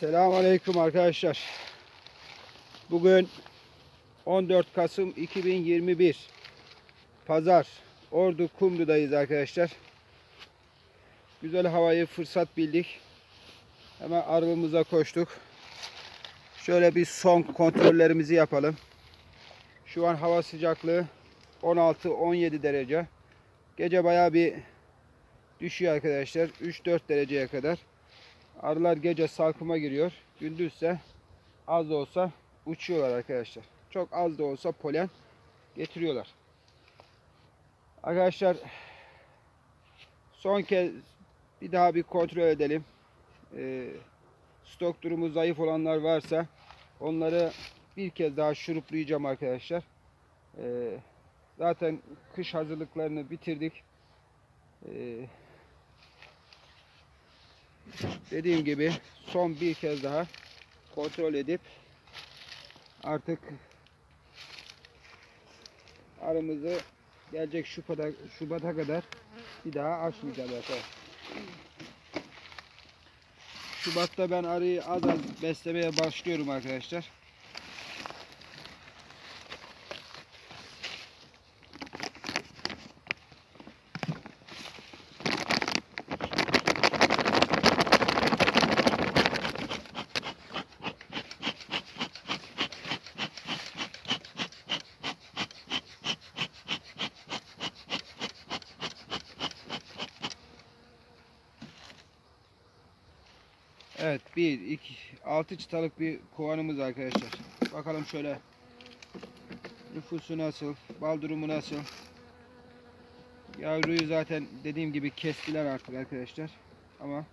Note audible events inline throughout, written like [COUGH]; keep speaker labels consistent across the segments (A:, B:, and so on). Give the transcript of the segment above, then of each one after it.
A: Selamünaleyküm arkadaşlar. Bugün 14 Kasım 2021 Pazar Ordu Kumru'dayız arkadaşlar. Güzel havayı fırsat bildik. Hemen arabamıza koştuk. Şöyle bir son kontrollerimizi yapalım. Şu an hava sıcaklığı 16-17 derece. Gece bayağı bir düşüyor arkadaşlar. 3-4 dereceye kadar. Arılar gece salkıma giriyor. Gündüzse az da olsa uçuyorlar arkadaşlar. Çok az da olsa polen getiriyorlar. Arkadaşlar son kez bir daha bir kontrol edelim. Ee, stok durumu zayıf olanlar varsa onları bir kez daha şuruplayacağım arkadaşlar. Ee, zaten kış hazırlıklarını bitirdik. Ee, dediğim gibi son bir kez daha kontrol edip artık arımızı gelecek Şubat'a, Şubat'a kadar bir daha açmayacağız arkadaşlar. Şubat'ta ben arıyı az az beslemeye başlıyorum arkadaşlar. Evet, bir, iki, altı çıtalık bir kovanımız arkadaşlar. Bakalım şöyle nüfusu nasıl, bal durumu nasıl. Yavruyu zaten dediğim gibi kestiler artık arkadaşlar. Ama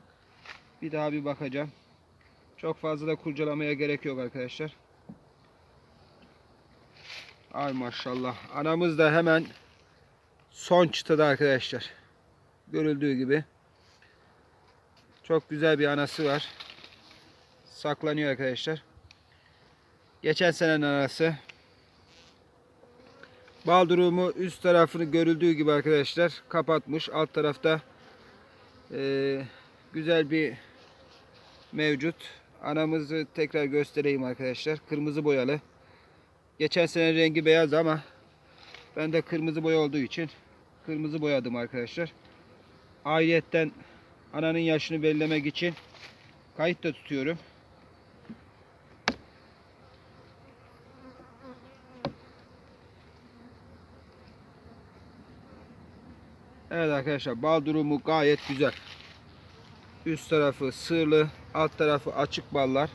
A: bir daha bir bakacağım. Çok fazla da kurcalamaya gerek yok arkadaşlar. Ay maşallah. Anamız da hemen son çıtada arkadaşlar. Görüldüğü gibi. Çok güzel bir anası var. Saklanıyor arkadaşlar. Geçen senenin anası. Bal durumu üst tarafını görüldüğü gibi arkadaşlar kapatmış. Alt tarafta eee, güzel bir mevcut. Anamızı tekrar göstereyim arkadaşlar. Kırmızı boyalı. Geçen sene rengi beyaz ama ben de kırmızı boya olduğu için kırmızı boyadım arkadaşlar. Ayrıyetten ananın yaşını belirlemek için kayıt da tutuyorum. Evet arkadaşlar bal durumu gayet güzel. Üst tarafı sırlı, alt tarafı açık ballar.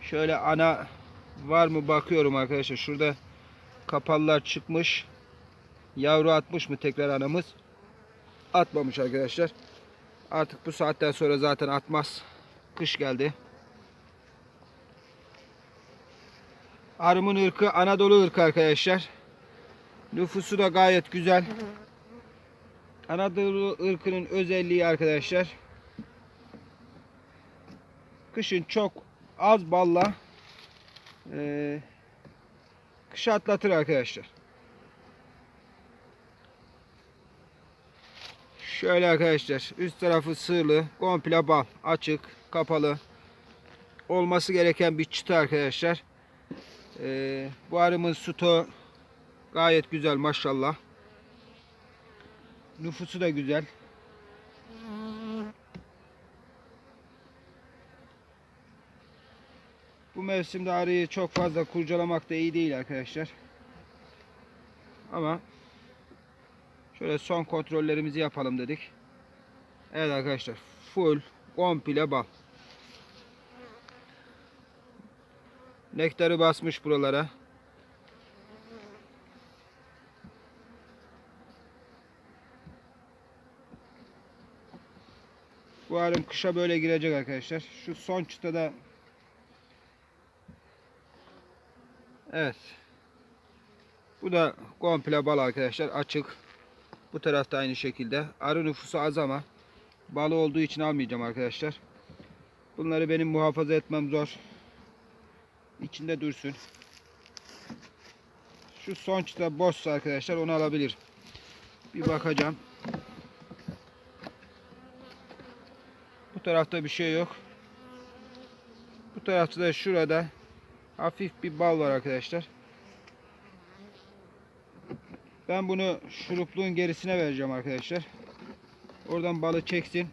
A: Şöyle ana var mı bakıyorum arkadaşlar. Şurada kapalılar çıkmış. Yavru atmış mı tekrar anamız? Atmamış arkadaşlar. Artık bu saatten sonra zaten atmaz. Kış geldi. Arımın ırkı Anadolu ırkı arkadaşlar. Nüfusu da gayet güzel. Anadolu ırkının özelliği arkadaşlar. Kışın çok az balla eee kışı atlatır arkadaşlar. Şöyle arkadaşlar üst tarafı sığlı, komple bal, açık, kapalı. Olması gereken bir çıta arkadaşlar. Ee, bu arımın sütü gayet güzel maşallah. Nüfusu da güzel. Bu mevsimde arıyı çok fazla kurcalamak da iyi değil arkadaşlar. Ama Şöyle son kontrollerimizi yapalım dedik. Evet arkadaşlar. Full komple bal. Nektarı basmış buralara. Bu arım kışa böyle girecek arkadaşlar. Şu son çıtada Evet. Bu da komple bal arkadaşlar. Açık. Bu tarafta aynı şekilde. Arı nüfusu az ama balı olduğu için almayacağım arkadaşlar. Bunları benim muhafaza etmem zor. İçinde dursun. Şu son çıta boşsa arkadaşlar onu alabilir. Bir bakacağım. Bu tarafta bir şey yok. Bu tarafta da şurada hafif bir bal var arkadaşlar. Ben bunu şurupluğun gerisine vereceğim arkadaşlar. Oradan balı çeksin.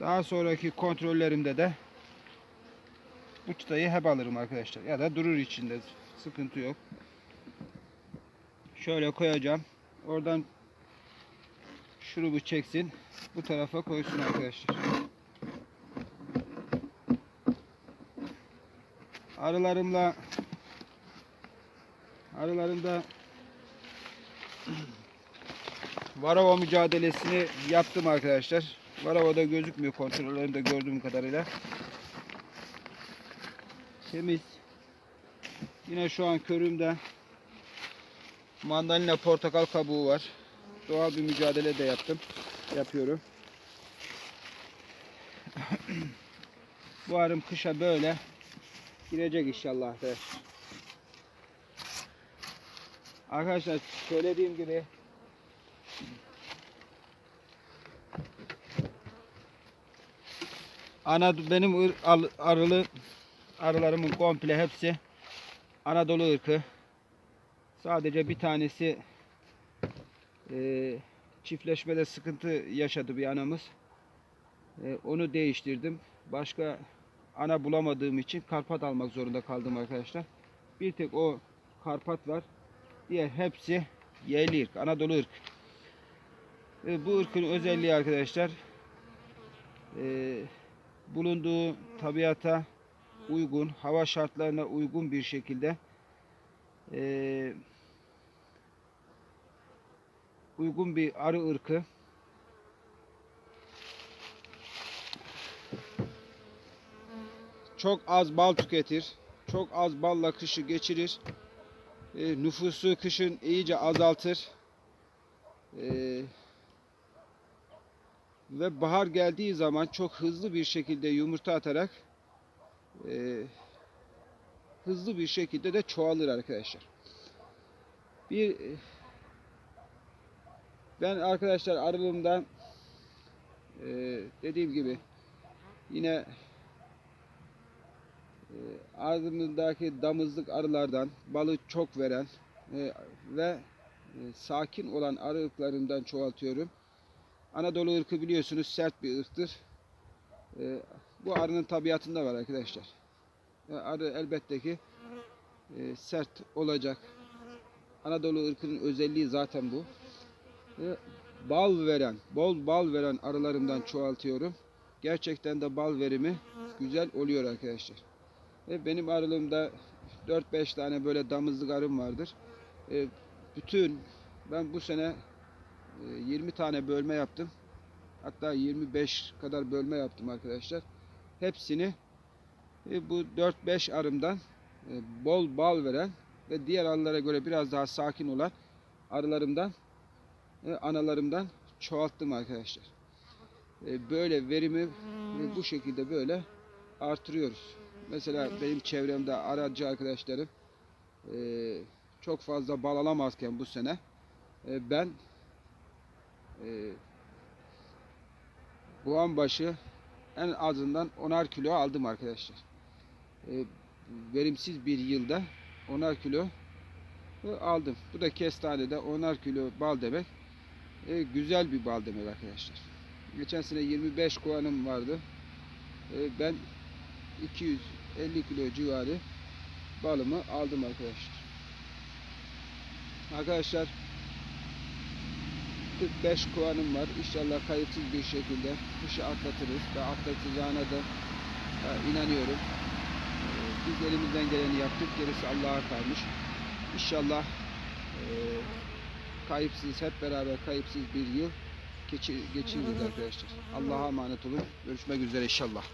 A: Daha sonraki kontrollerimde de bu çıtayı hep alırım arkadaşlar. Ya da durur içinde. Sıkıntı yok. Şöyle koyacağım. Oradan şurubu çeksin. Bu tarafa koysun arkadaşlar. Arılarımla arılarımda [CLEARS THROAT] Varava mücadelesini yaptım arkadaşlar. Varava'da gözükmüyor kontrollerimde gördüğüm kadarıyla. Temiz. Yine şu an körümde mandalina portakal kabuğu var. Doğal bir mücadele de yaptım. Yapıyorum. [CLEARS THROAT] Bu arım kışa böyle girecek inşallah be. Arkadaşlar söylediğim gibi Ana benim arılı arılarımın komple hepsi Anadolu ırkı. Sadece bir tanesi e, çiftleşmede sıkıntı yaşadı bir anamız. E, onu değiştirdim. Başka ana bulamadığım için karpat almak zorunda kaldım arkadaşlar. Bir tek o karpat var. Diğer hepsi yerli ırk, Anadolu ırk. E, bu ırkın özelliği arkadaşlar e, bulunduğu tabiata uygun, hava şartlarına uygun bir şekilde e, uygun bir arı ırkı. Çok az bal tüketir. Çok az balla kışı geçirir. E, nüfusu kışın iyice azaltır. E, ve bahar geldiği zaman çok hızlı bir şekilde yumurta atarak e, hızlı bir şekilde de çoğalır arkadaşlar. Bir ben arkadaşlar arılığımdan e, dediğim gibi yine e, ardımızdaki damızlık arılardan balı çok veren e, ve e, sakin olan arı ırklarından çoğaltıyorum. Anadolu ırkı biliyorsunuz sert bir ırktır. E, bu arının tabiatında var arkadaşlar. E, arı elbette ki e, sert olacak. Anadolu ırkının özelliği zaten bu. E, bal veren, bol bal veren arılarımdan çoğaltıyorum. Gerçekten de bal verimi güzel oluyor arkadaşlar. Ve benim arılığımda 4-5 tane böyle damızlık arım vardır. E, bütün ben bu sene e, 20 tane bölme yaptım. Hatta 25 kadar bölme yaptım arkadaşlar. Hepsini e, bu 4-5 arımdan e, bol bal veren ve diğer arılara göre biraz daha sakin olan arılarımdan e, analarımdan çoğalttım arkadaşlar. E, böyle verimi bu şekilde böyle artırıyoruz. Mesela benim çevremde aracı arkadaşlarım e, çok fazla bal alamazken bu sene ben e, bu an başı en azından 10'ar kilo aldım arkadaşlar. Verimsiz bir yılda 10'ar kilo aldım. Bu da kestanede 10'ar kilo bal demek. E, güzel bir bal demek arkadaşlar. Geçen sene 25 kovanım vardı. E, ben 250 kilo civarı balımı aldım arkadaşlar. Arkadaşlar 45 kovanım var. İnşallah kayıpsız bir şekilde kışı atlatırız ve atlatacağına da e, inanıyorum. E, Biz elimizden geleni yaptık. Gerisi Allah'a kalmış. İnşallah e, kayıpsız hep beraber kayıpsız bir yıl geçir, geçiririz [LAUGHS] arkadaşlar. Allah'a emanet olun. Görüşmek üzere inşallah.